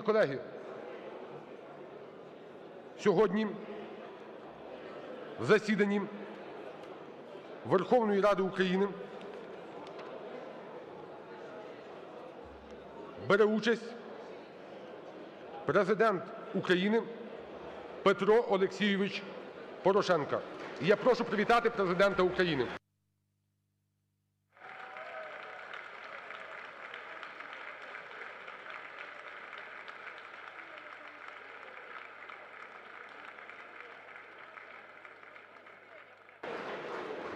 Колеги, сьогодні в засіданні Верховної Ради України бере участь Президент України Петро Олексійович Порошенко. І я прошу привітати Президента України.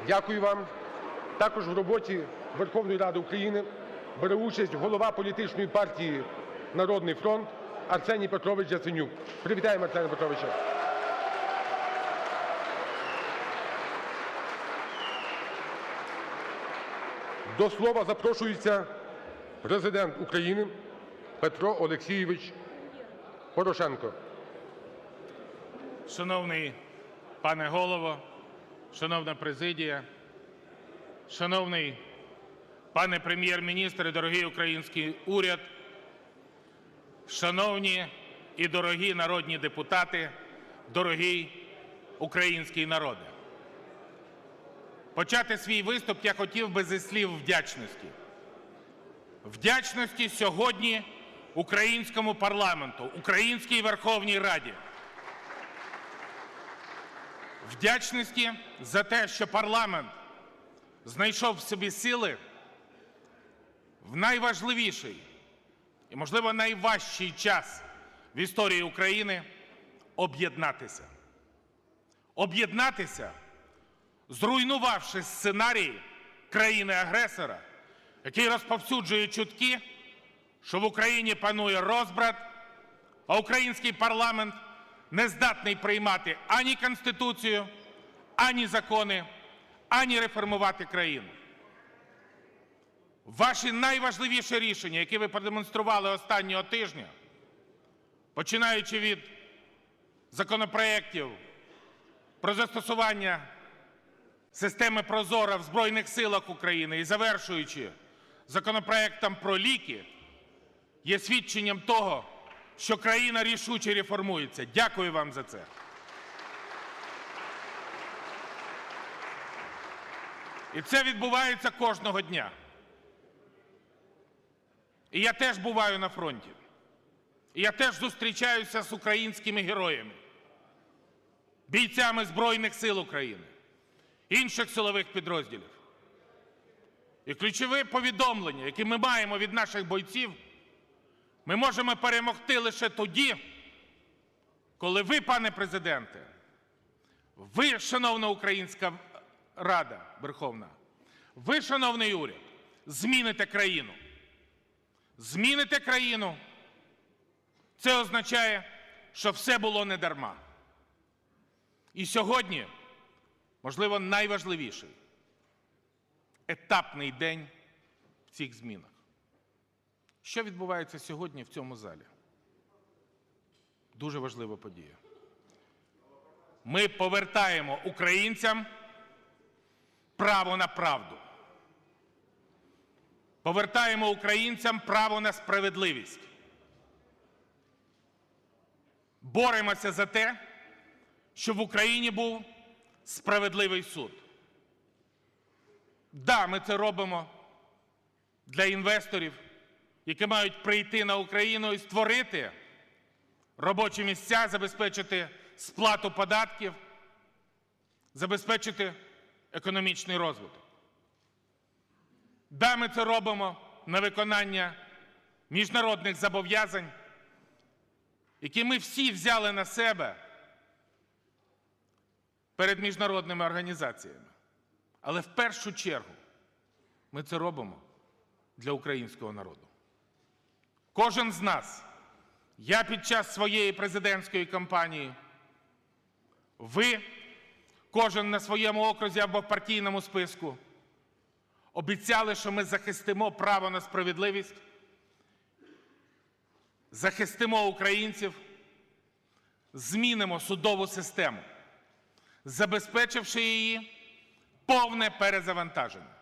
Дякую вам. Також в роботі Верховної Ради України бере участь голова політичної партії "Народний фронт" Арсеній Петрович Яценюк. Привітаємо Арсенія Петровича. До слова запрошується Президент України Петро Олексійович Порошенко. Шановний пане Голово, шановна президія, шановний пане Прем'єр-міністр дорогий український уряд, шановні і дорогі народні депутати, дорогий український народе. Почати свій виступ я хотів би зі слів вдячності. Вдячності сьогодні українському парламенту, Українській Верховній Раді. Вдячності за те, що парламент знайшов в собі сили в найважливіший і, можливо, найважчий час в історії України об'єднатися. Об'єднатися, зруйнувавши сценарій країни-агресора, який розповсюджує чутки, що в Україні панує розбрат, а український парламент не здатний приймати ані Конституцію, ані закони, ані реформувати країну. Ваші найважливіші рішення, які ви продемонстрували останнього тижня, починаючи від законопроєктів про застосування системи Прозора в Збройних силах України і завершуючи законопроектом про ліки, є свідченням того, що країна рішуче реформується. Дякую вам за це. І це відбувається кожного дня. І я теж буваю на фронті. І я теж зустрічаюся з українськими героями, бійцями Збройних сил України, інших силових підрозділів. І ключове повідомлення, яке ми маємо від наших бойців, ми можемо перемогти лише тоді, коли ви, пане президенте, ви, шановна Українська Рада Верховна, ви, шановний уряд, зміните країну. Зміните країну. Це означає, що все було не дарма. І сьогодні, можливо, найважливіший етапний день в цих змінах. Що відбувається сьогодні в цьому залі? Дуже важлива подія. Ми повертаємо українцям право на правду. Повертаємо українцям право на справедливість. Боремося за те, щоб в Україні був справедливий суд. Да, ми це робимо для інвесторів, які мають прийти на Україну і створити робочі місця, забезпечити сплату податків, забезпечити економічний розвиток. Да, ми це робимо на виконання міжнародних зобов'язань, які ми всі взяли на себе перед міжнародними організаціями. Але в першу чергу ми це робимо для українського народу. Кожен з нас, я під час своєї президентської кампанії, ви, кожен на своєму окрузі або в партійному списку, обіцяли, що ми захистимо право на справедливість, захистимо українців, змінимо судову систему, забезпечивши її повне перезавантаження.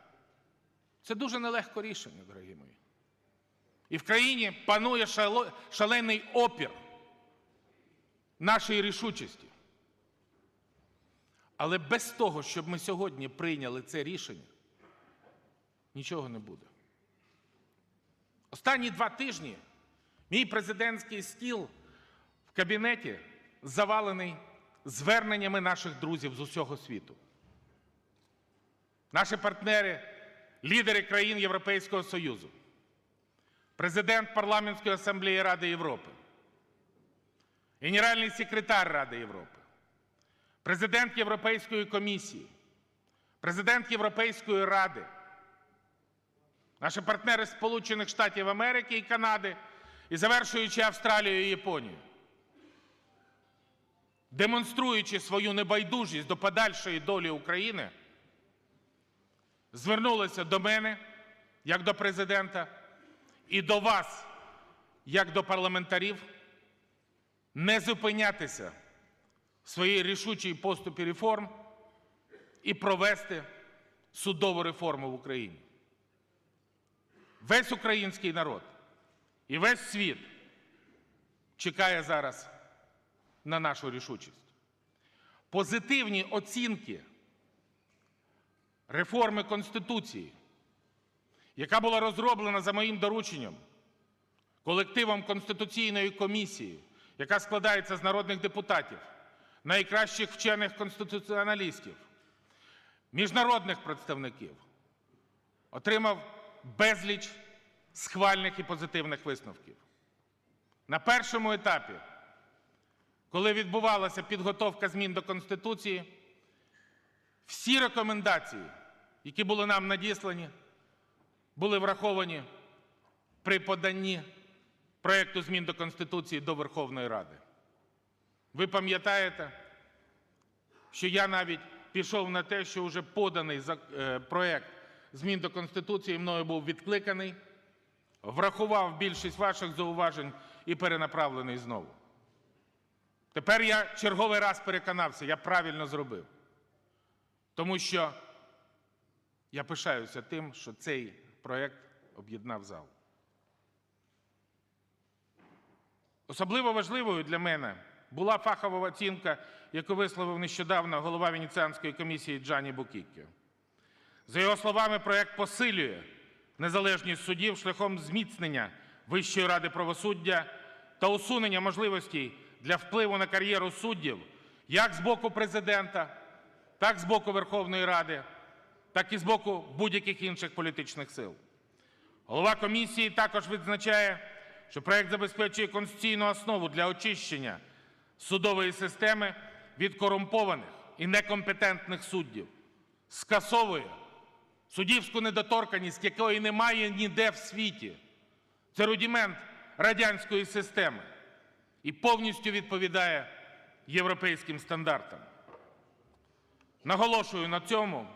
Це дуже нелегко рішення, дорогі мої. І в країні панує шалений опір нашої рішучості. Але без того, щоб ми сьогодні прийняли це рішення, нічого не буде. Останні два тижні мій президентський стіл в кабінеті завалений зверненнями наших друзів з усього світу. Наші партнери, лідери країн Європейського Союзу, президент Парламентської асамблеї Ради Європи, генеральний секретар Ради Європи, президент Європейської комісії, президент Європейської ради, наші партнери Сполучених Штатів Америки і Канади, і завершуючи Австралією і Японією, демонструючи свою небайдужість до подальшої долі України, звернулися до мене як до президента і до вас, як до парламентарів, не зупинятися в своїй рішучій поступі реформ і провести судову реформу в Україні. Весь український народ і весь світ чекає зараз на нашу рішучість. Позитивні оцінки реформи Конституції, яка була розроблена за моїм дорученням колективом Конституційної комісії, яка складається з народних депутатів, найкращих вчених конституціоналістів, міжнародних представників, отримав безліч схвальних і позитивних висновків. На першому етапі, коли відбувалася підготовка змін до Конституції, всі рекомендації, які були нам надіслані, були враховані при поданні проєкту змін до Конституції до Верховної Ради. Ви пам'ятаєте, що я навіть пішов на те, що вже поданий е, проєкт змін до Конституції мною був відкликаний, врахував більшість ваших зауважень і перенаправлений знову. Тепер я черговий раз переконався, я правильно зробив. Тому що я пишаюся тим, що цей проєкт об'єднав зал. Особливо важливою для мене була фахова оцінка, яку висловив нещодавно голова Венеціанської комісії Джані Букіккіо. За його словами, проект посилює незалежність судів шляхом зміцнення Вищої ради правосуддя та усунення можливостей для впливу на кар'єру суддів як з боку президента, так з боку Верховної Ради, так і з боку будь-яких інших політичних сил. Голова комісії також відзначає, що проект забезпечує конституційну основу для очищення судової системи від корумпованих і некомпетентних суддів, скасовує суддівську недоторканність, якої немає ніде в світі. Це рудімент радянської системи і повністю відповідає європейським стандартам. Наголошую на цьому,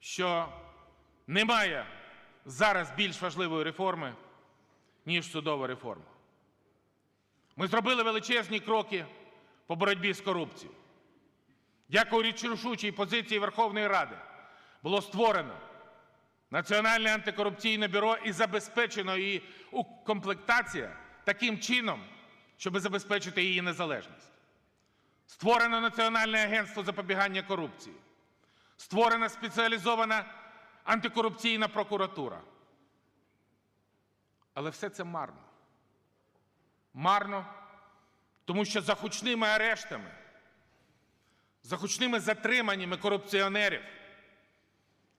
що немає зараз більш важливої реформи, ніж судова реформа. Ми зробили величезні кроки по боротьбі з корупцією. Дякуючи рішучій позиції Верховної Ради було створено Національне антикорупційне бюро і забезпечено її укомплектація таким чином, щоб забезпечити її незалежність. Створено Національне агентство запобігання корупції. Створена спеціалізована антикорупційна прокуратура. Але все це марно. Марно, тому що за гучними арештами, за гучними затриманнями корупціонерів,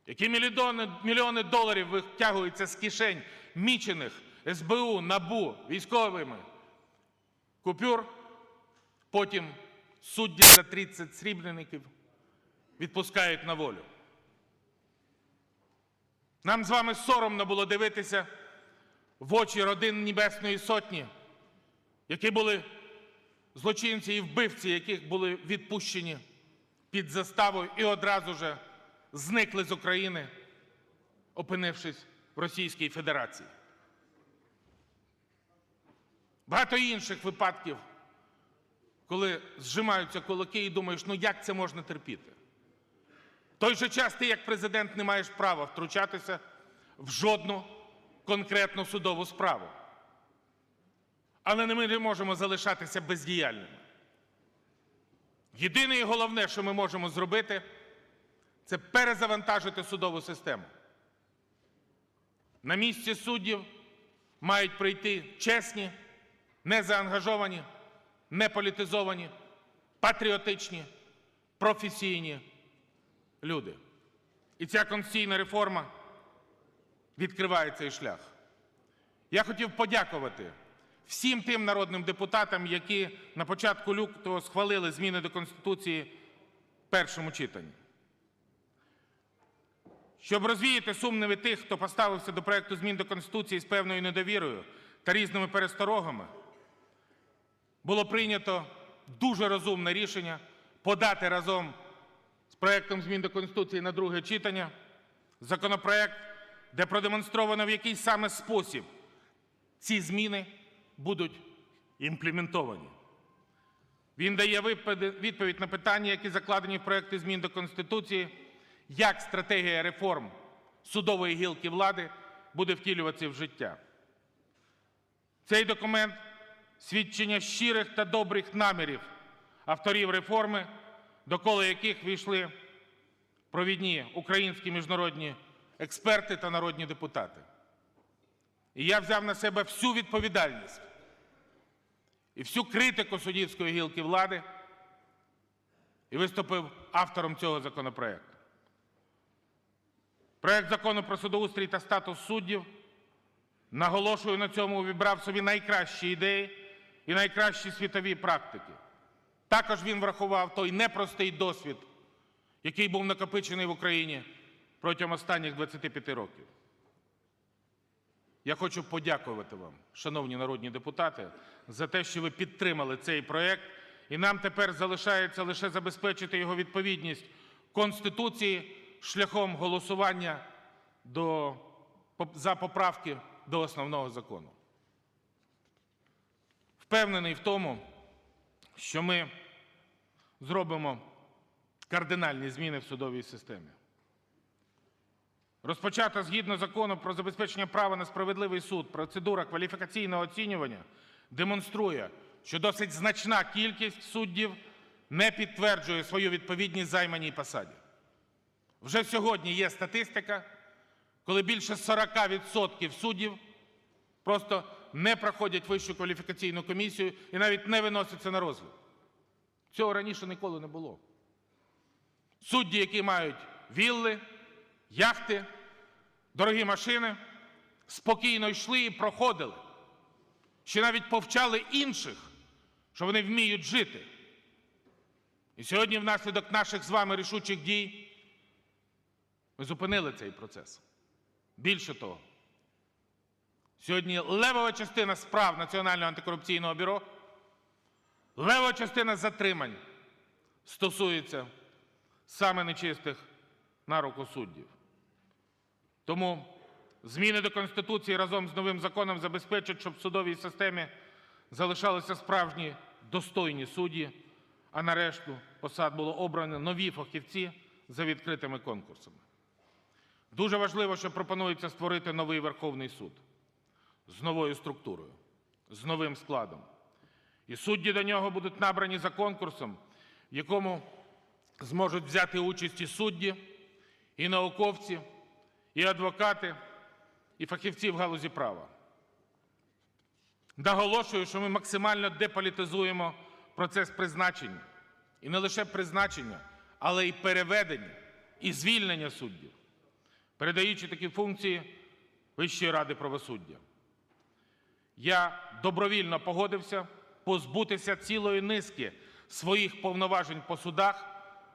які мільйони, мільйони доларів витягуються з кишень мічених СБУ, НАБУ, військовими купюр, потім судді за 30 срібреників відпускають на волю. Нам з вами соромно було дивитися в очі родин Небесної Сотні, які були злочинці і вбивці, яких були відпущені під заставою і одразу же зникли з України, опинившись в Російській Федерації. Багато інших випадків, коли зжимаються кулаки і думаєш, ну як це можна терпіти? Той же час ти, як президент, не маєш права втручатися в жодну конкретну судову справу. Але ми не можемо залишатися бездіяльними. Єдине і головне, що ми можемо зробити, це перезавантажити судову систему. На місці суддів мають прийти чесні, незаангажовані, неполітизовані, патріотичні, професійні люди. І ця конституційна реформа відкриває цей шлях. Я хотів подякувати всім тим народним депутатам, які на початку лютого схвалили зміни до Конституції в першому читанні. Щоб розвіяти сумніви тих, хто поставився до проекту змін до Конституції з певною недовірою та різними пересторогами, було прийнято дуже розумне рішення подати разом проектом змін до Конституції на друге читання законопроект, де продемонстровано, в який саме спосіб ці зміни будуть імплементовані. Він дає відповідь на питання, які закладені в проекті змін до Конституції, як стратегія реформ судової гілки влади буде втілюватися в життя. Цей документ свідчення щирих та добрих намірів авторів реформи, до кола яких війшли провідні українські міжнародні експерти та народні депутати. І я взяв на себе всю відповідальність і всю критику суддівської гілки влади і виступив автором цього законопроекту. Проект закону про судоустрій та статус суддів, наголошую на цьому, вібрав собі найкращі ідеї і найкращі світові практики. Також він врахував той непростий досвід, який був накопичений в Україні протягом останніх 25 років. Я хочу подякувати вам, шановні народні депутати, за те, що ви підтримали цей проект, і нам тепер залишається лише забезпечити його відповідність Конституції шляхом голосування до, за поправки до основного закону. Впевнений в тому, що ми зробимо кардинальні зміни в судовій системі. Розпочата згідно закону про забезпечення права на справедливий суд, процедура кваліфікаційного оцінювання демонструє, що досить значна кількість суддів не підтверджує свою відповідність займаній посаді. Вже сьогодні є статистика, коли більше 40% суддів просто не проходять вищу кваліфікаційну комісію і навіть не виносяться на розгляд. Цього раніше ніколи не було. Судді, які мають вілли, яхти, дорогі машини, спокійно йшли і проходили. Ще навіть повчали інших, що вони вміють жити. І сьогодні, внаслідок наших з вами рішучих дій, ми зупинили цей процес. Більше того, сьогодні левова частина справ Національного антикорупційного бюро, левова частина затримань стосується саме нечистих на руку суддів. Тому зміни до Конституції разом з новим законом забезпечать, щоб в судовій системі залишалися справжні достойні судді, а на решту посад було обрано нові фахівці за відкритими конкурсами. Дуже важливо, що пропонується створити новий Верховний суд з новою структурою, з новим складом. І судді до нього будуть набрані за конкурсом, в якому зможуть взяти участь і судді, і науковці, і адвокати, і фахівці в галузі права. Наголошую, що ми максимально деполітизуємо процес призначення. І не лише призначення, але й переведення і звільнення суддів, передаючи такі функції Вищої ради правосуддя. Я добровільно погодився позбутися цілої низки своїх повноважень по судах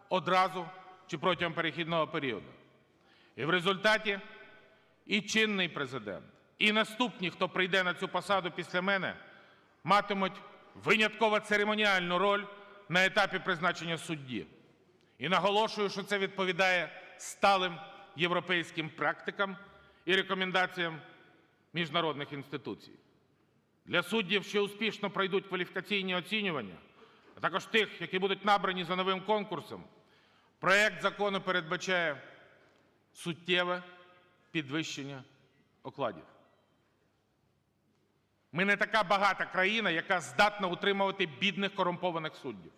одразу чи протягом перехідного періоду. І в результаті і чинний президент, і наступні, хто прийде на цю посаду після мене, матимуть винятково церемоніальну роль на етапі призначення судді. І наголошую, що це відповідає сталим європейським практикам і рекомендаціям міжнародних інституцій. Для суддів, що успішно пройдуть кваліфікаційні оцінювання, а також тих, які будуть набрані за новим конкурсом, проект закону передбачає суттєве підвищення окладів. Ми не така багата країна, яка здатна утримувати бідних корумпованих суддів.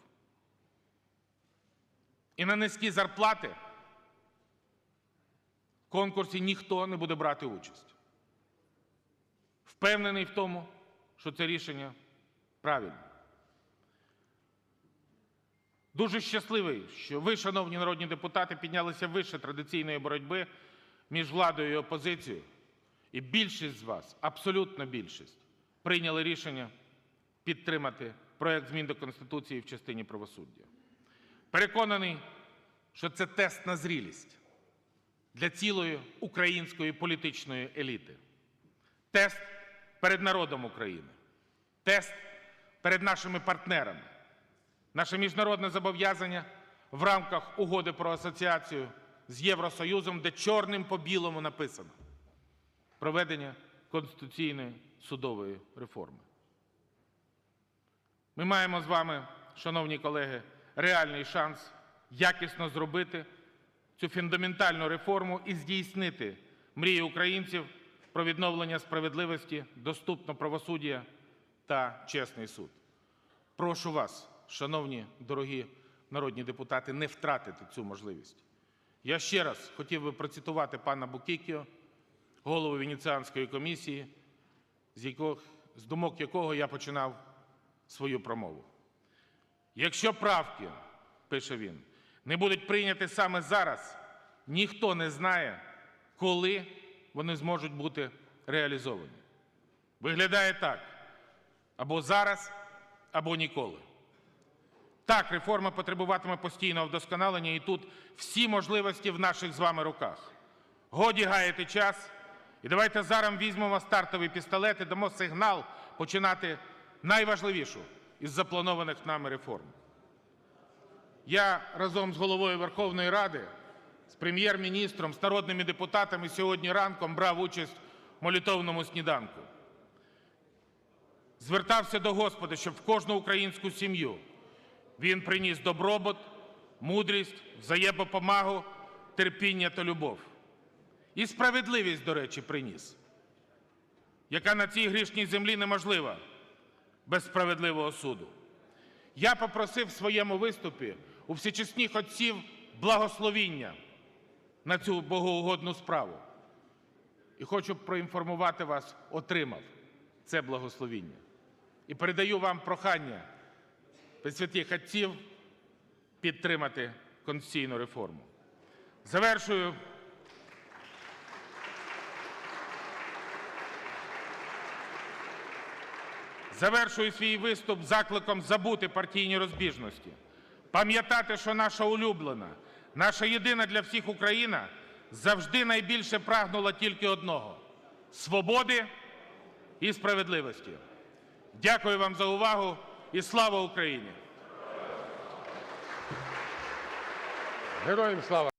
І на низькі зарплати в конкурсі ніхто не буде брати участь. Впевнений в тому, що це рішення правильне. Дуже щасливий, що ви, шановні народні депутати, піднялися вище традиційної боротьби між владою і опозицією. І більшість з вас, абсолютна більшість, прийняли рішення підтримати проект змін до Конституції в частині правосуддя. Переконаний, що це тест на зрілість для цілої української політичної еліти. Тест перед народом України, тест перед нашими партнерами, наше міжнародне зобов'язання в рамках угоди про асоціацію з Євросоюзом, де чорним по білому написано проведення конституційної судової реформи. Ми маємо з вами, шановні колеги, реальний шанс якісно зробити цю фундаментальну реформу і здійснити мрії українців про відновлення справедливості, доступне правосуддя та чесний суд. Прошу вас, шановні дорогі народні депутати, не втратити цю можливість. Я ще раз хотів би процитувати пана Букікіо, голову Венеціанської комісії, з, якого, з думок якого я починав свою промову. Якщо правки, пише він, не будуть прийняті саме зараз, ніхто не знає, коли вони зможуть бути реалізовані. Виглядає так: або зараз, або ніколи. Так, реформа потребуватиме постійного вдосконалення, і тут всі можливості в наших з вами руках. Годі гаяти час, і давайте зараз візьмемо стартовий пістолет і дамо сигнал починати найважливішу із запланованих нами реформ. Я разом з головою Верховної Ради, з прем'єр-міністром, з народними депутатами сьогодні ранком брав участь в молитовному сніданку. Звертався до Господа, щоб в кожну українську сім'ю він приніс добробут, мудрість, взаємопомагу, терпіння та любов. І справедливість, до речі, приніс, яка на цій грішній землі неможлива без справедливого суду. Я попросив в своєму виступі у всечесних отців благословіння на цю богоугодну справу. І хочу проінформувати вас, отримав це благословіння. І передаю вам прохання святих отців підтримати конституційну реформу. Завершую. Завершую свій виступ закликом забути партійні розбіжності, пам'ятати, що наша улюблена, наша єдина для всіх Україна завжди найбільше прагнула тільки одного свободи і справедливості. Дякую вам за увагу і слава Україні! Героям слава!